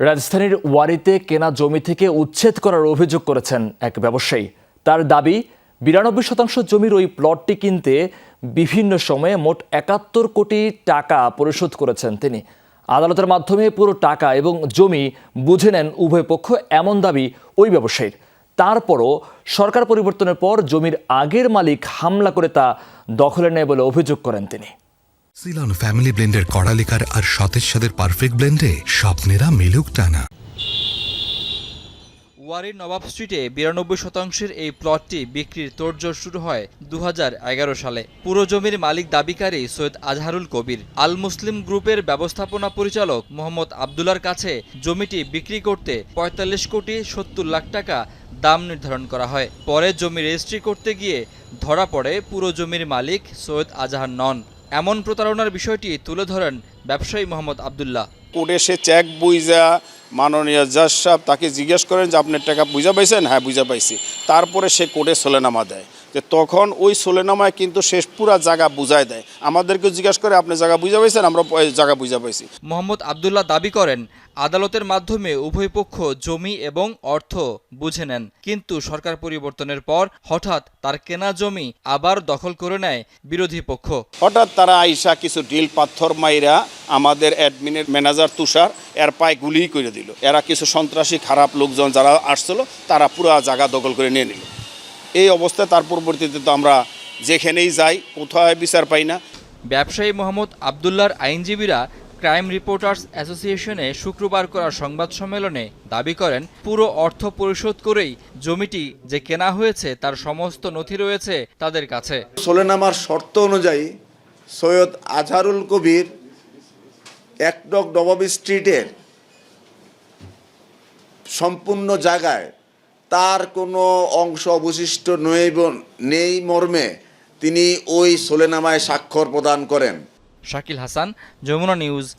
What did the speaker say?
রাজধানীর ওয়ারিতে কেনা জমি থেকে উচ্ছেদ করার অভিযোগ করেছেন এক ব্যবসায়ী। তার দাবি, বিরানব্বই শতাংশ জমির ওই প্লটটি কিনতে বিভিন্ন সময়ে মোট একাত্তর কোটি টাকা পরিশোধ করেছেন তিনি। আদালতের মাধ্যমে পুরো টাকা এবং জমি বুঝে নেন উভয় পক্ষ, এমন দাবি ওই ব্যবসায়ীর। তারপরও সরকার পরিবর্তনের পর জমির আগের মালিক হামলা করে তা দখলে নেয় বলে অভিযোগ করেন তিনি। সিলন ফ্যামিলি ব্লেন্ডের কড়ালিকার আর সতেজ সাদের পারফেক্ট ব্লেন্ডে স্বপ্নেরা মিলুক টানা। ওয়ারির নবাব স্ট্রিটে বিরানব্বই শতাংশের এই প্লটটি বিক্রির তোড়জোড় শুরু হয় দু হাজার এগারো সালে। পুরো জমির মালিক দাবিকারী সৈয়দ আজহারুল কবির। আল মুসলিম গ্রুপের ব্যবস্থাপনা পরিচালক মোহাম্মদ আবদুল্লার কাছে জমিটি বিক্রি করতে পঁয়তাল্লিশ কোটি সত্তর লাখ টাকা দাম নির্ধারণ করা হয়। পরে জমি রেজিস্ট্রি করতে গিয়ে ধরা পড়ে পুরো জমির মালিক সৈয়দ আজহার নন। এমন প্রতারণার বিষয়টি তুলে ধরেন ব্যবসায়ী মোহাম্মদ আবদুল্লাহ। কোর্টে সে চেক বুঝা মাননীয় জাজ সাহেব তাকে জিজ্ঞেস করেন যে আপনার টাকা বুঝা পাইছেন? হ্যাঁ বুঝা পাইছি। তারপরে সে কোর্টে সোলেনামা দেয়। তখন ওই সোলেনামায় কিন্তু শেষ পুরা জায়গা বুঝায় দেয়। আমাদেরকে জিজ্ঞেস করে আপনি জায়গা বুঝা পাইছেন? আমরা জায়গা বুঝা পাইছি। মোহাম্মদ আবদুল্লাহ দাবি করেন আদালতের মাধ্যমে উভয় পক্ষ জমি এবং অর্থ বুঝে নেন। কিন্তু সরকার পরিবর্তনের পর হঠাৎ তার কেনা জমি আবার দখল করে নেয় বিরোধী পক্ষ। হঠাৎ তারা আইসা কিছু ডিল পাথর মাইরা আমাদের অ্যাডমিনের ম্যানেজার তুষার এর পায়ে গুলি করে দিল। এরা কিছু সন্ত্রাসী খারাপ লোকজন যারা আসছিল তারা পুরা জায়গা দখল করে নিয়ে নিল। এই অবস্থায় তার পরবর্তীতে তো আমরা যেখানেই যাই কোথায় বিচার পাই না। ব্যবসায়ী মোহাম্মদ আবদুল্লাহর আইনজীবীরা ক্রাইম রিপোর্টার্স অ্যাসোসিয়েশনে শুক্রবার করা সংবাদ সম্মেলনে দাবি করেন পুরো অর্থ পরিশোধ করেই জমিটি যে কেনা হয়েছে তার সমস্ত নথি রয়েছে তাদের কাছে। সোলেনামার শর্ত অনুযায়ী সৈয়দ আজহারুল কবির এক নং নবাব স্ট্রিটের সম্পূর্ণ জায়গায় তার কোনো অংশ অবশিষ্ট নেই নেই মর্মে তিনি ওই সোলেনামায় স্বাক্ষর প্রদান করেন। শাকিল হাসান, যমুনা নিউজ